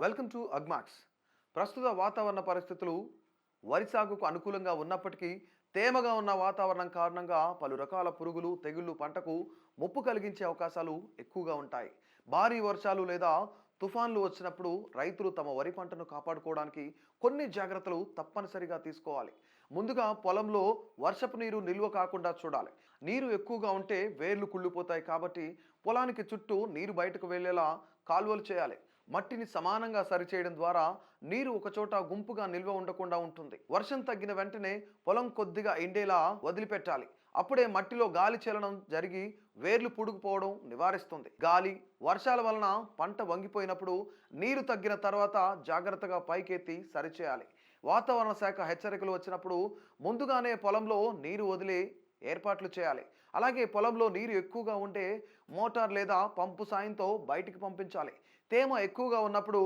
Welcome to Agmax. ప్రస్తుత వాతావరణ పరిస్థితులు వరి సాగుకు అనుకూలంగా ఉన్నప్పటికీ తేమగా ఉన్న వాతావరణం కారణంగా పలు రకాల పురుగులు తెగుళ్ళు పంటకు ముప్పు కలిగించే అవకాశాలు ఎక్కువగా ఉంటాయి. భారీ వర్షాలు లేదా తుఫాన్లు వచ్చినప్పుడు రైతులు తమ వరి పంటను కాపాడుకోవడానికి కొన్ని జాగ్రత్తలు తప్పనిసరిగా తీసుకోవాలి. ముందుగా పొలంలో వర్షపు నీరు నిల్వ కాకుండా చూడాలి. నీరు ఎక్కువగా ఉంటే వేర్లు కుళ్ళిపోతాయి కాబట్టి పొలానికి చుట్టూ నీరు బయటకు వెళ్ళేలా కాలువలు చేయాలి. మట్టిని సమానంగా సరిచేయడం ద్వారా నీరు ఒకచోట గుంపుగా నిల్వ ఉండకుండా ఉంటుంది. వర్షం తగ్గిన వెంటనే పొలం కొద్దిగా ఎండేలా వదిలిపెట్టాలి. అప్పుడే మట్టిలో గాలి చలనం జరిగి వేర్లు పుడుకుపోవడం నివారిస్తుంది. గాలి వర్షాల వలన పంట వంగిపోయినప్పుడు నీరు తగ్గిన తర్వాత జాగ్రత్తగా పైకెత్తి సరిచేయాలి. వాతావరణ శాఖ హెచ్చరికలు వచ్చినప్పుడు ముందుగానే పొలంలో నీరు వదిలి ఏర్పాట్లు చేయాలి. అలాగే పొలంలో నీరు ఎక్కువగా ఉంటే మోటార్ లేదా పంపు సాయంతో బయటికి పంపించాలి. తేమ ఎక్కువగా ఉన్నప్పుడు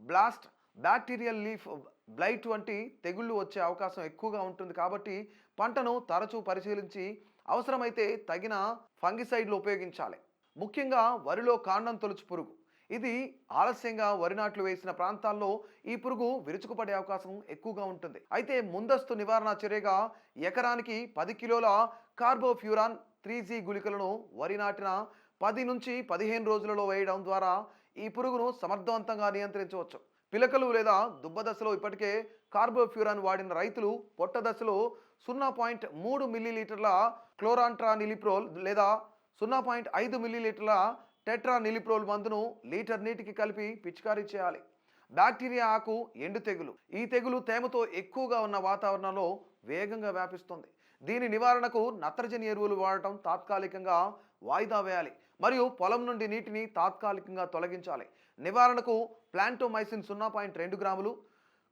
బ్లాస్ట్ బ్యాక్టీరియల్ లీఫ్ బ్లైట్ వంటి తెగుళ్ళు వచ్చే అవకాశం ఎక్కువగా ఉంటుంది కాబట్టి పంటను తరచూ పరిశీలించి అవసరమైతే తగిన ఫంగిసైడ్లు ఉపయోగించాలి. ముఖ్యంగా వరిలో కాండం తొలుచు పురుగు. ఇది ఆలస్యంగా వరి నాట్లు వేసిన ప్రాంతాల్లో ఈ పురుగు విరుచుకుపడే అవకాశం ఎక్కువగా ఉంటుంది. అయితే ముందస్తు నివారణ చర్యగా ఎకరానికి పది కిలోల కార్బోఫ్యూరాన్ త్రీ జీ గుళికలను వరి నాటిన పది నుంచి పదిహేను రోజులలో వేయడం ద్వారా ఈ పురుగును సమర్థవంతంగా నియంత్రించవచ్చు. పిలకలు లేదా దుబ్బ దశలో ఇప్పటికే కార్బోఫ్యూరాన్ వాడిన రైతులు పొట్ట దశలో సున్నా పాయింట్ మూడు మిల్లీలీటర్ల క్లోరాంట్రా నిలిప్రోల్ లేదా సున్నా పాయింట్ ఐదు మిల్లీలీటర్ల టెట్రా నిలిప్రోల్ మందును లీటర్ నీటికి కలిపి పిచికారీ చేయాలి. బ్యాక్టీరియా ఆకు ఎండు తెగులు. ఈ తెగులు తేమతో ఎక్కువగా ఉన్న వాతావరణంలో వేగంగా వ్యాపిస్తుంది. దీని నివారణకు నత్రజని ఎరువులు వాడటం తాత్కాలికంగా వాయిదా వేయాలి. మరియు పొలం నుండి నీటిని తాత్కాలికంగా తొలగించాలి. నివారణకు ప్లాంటోమైసిన్ సున్నా పాయింట్ రెండు గ్రాములు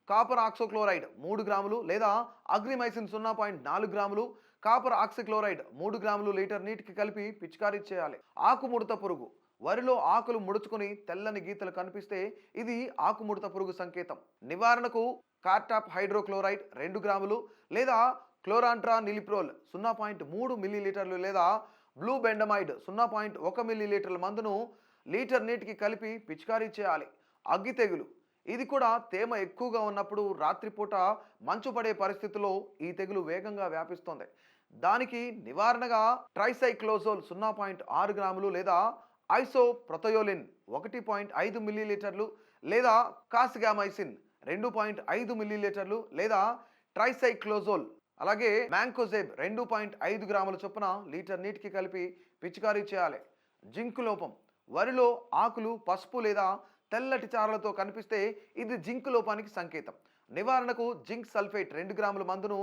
కాపర్ ఆక్సోక్లోరైడ్ మూడు గ్రాములు లేదా అగ్రిమైసిన్ సున్నా పాయింట్ నాలుగు గ్రాములు కాపర్ ఆక్సిక్లోరైడ్ మూడు గ్రాములు లీటర్ నీటికి కలిపి పిచికారీ చేయాలి. ఆకుముడత పురుగు. వరిలో ఆకులు ముడుచుకుని తెల్లని గీతలు కనిపిస్తే ఇది ఆకుముడత పురుగు సంకేతం. నివారణకు కార్టాప్ హైడ్రోక్లోరైడ్ రెండు గ్రాములు లేదా క్లోరాంట్రా నిలిప్రోల్ సున్నా పాయింట్ మూడు మిల్లీలీటర్లు లేదా బ్లూ బెండమైడ్ సున్నా పాయింట్ ఒక మిల్లీలీటర్ల మందును లీటర్ నీటికి కలిపి పిచికారీ చేయాలి. అగ్గి తెగులు. ఇది కూడా తేమ ఎక్కువగా ఉన్నప్పుడు రాత్రిపూట మంచు పడే పరిస్థితుల్లో ఈ తెగులు వేగంగా వ్యాపిస్తుంది. దానికి నివారణగా ట్రైసైక్లోజోల్ సున్నా పాయింట్ ఆరు గ్రాములు లేదా ఐసో ప్రొతయోలిన్ ఒకటి పాయింట్ ఐదు మిల్లీలీటర్లు లేదా కాస్గామైసిన్ రెండు పాయింట్ ఐదు మిల్లీలీటర్లు లేదా ట్రైసైక్లోజోల్ అలాగే మ్యాంకోజెబ్ రెండు పాయింట్ ఐదు గ్రాముల చొప్పున లీటర్ నీటికి కలిపి పిచికారీ చేయాలి. జింక్ లోపం. వరిలో ఆకులు పసుపు లేదా తెల్లటి చారలతో కనిపిస్తే ఇది జింక్ లోపానికి సంకేతం. నివారణకు జింక్ సల్ఫేట్ రెండు గ్రాముల మందును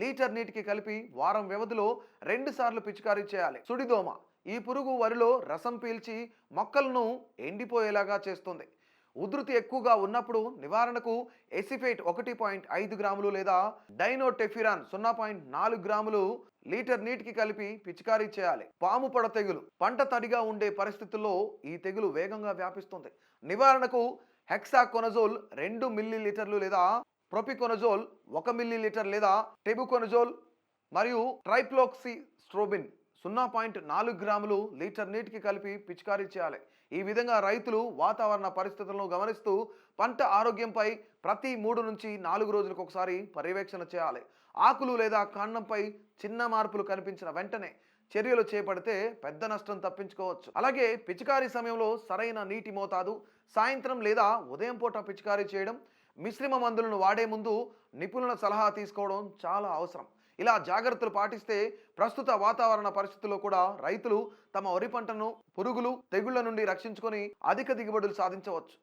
లీటర్ నీటికి కలిపి వారం వ్యవధిలో రెండు సార్లు పిచికారీ చేయాలి. సుడిదోమ. ఈ పురుగు వరిలో రసం పీల్చి మొక్కలను ఎండిపోయేలాగా చేస్తుంది. ఉధృతి ఎక్కువగా ఉన్నప్పుడు నివారణకు ఎసిఫేట్ ఒకటి పాయింట్ ఐదు గ్రాములు లేదా డైనోటెఫిరాన్ సున్నా పాయింట్ నాలుగు గ్రాములు లీటర్ నీటికి కలిపి పిచికారీ చేయాలి. పాము పొడ తెగులు పంట తడిగా ఉండే పరిస్థితుల్లో ఈ తెగులు వేగంగా వ్యాపిస్తుంది. నివారణకు హెక్సాకొనజోల్ రెండు మిల్లీ లీటర్లు లేదా ప్రొపికొనజోల్ ఒక మిల్లీ లీటర్ లేదా టెబుకొనజోల్ మరియు ట్రైప్లోక్సి స్ట్రోబిన్ సున్నా పాయింట్ నాలుగు గ్రాములు లీటర్ నీటికి కలిపి పిచికారీ చేయాలి. ఈ విధంగా రైతులు వాతావరణ పరిస్థితులను గమనిస్తూ పంట ఆరోగ్యంపై ప్రతి మూడు నుంచి నాలుగు రోజులకు ఒకసారి పర్యవేక్షణ చేయాలి. ఆకులు లేదా కాండంపై చిన్న మార్పులు కనిపించిన వెంటనే చర్యలు చేపడితే పెద్ద నష్టం తప్పించుకోవచ్చు. అలాగే పిచికారీ సమయంలో సరైన నీటి మోతాదు సాయంత్రం లేదా ఉదయం పూట పిచికారీ చేయడం మిశ్రమ మందులను వాడే ముందు నిపుణుల సలహా తీసుకోవడం చాలా అవసరం. ఇలా జాగ్రత్తలు పాటిస్తే ప్రస్తుత వాతావరణ పరిస్థితుల్లో కూడా రైతులు తమ వరి పంటను పురుగులు తెగుళ్ళ నుండి రక్షించుకొని అధిక దిగుబడులు సాధించవచ్చు.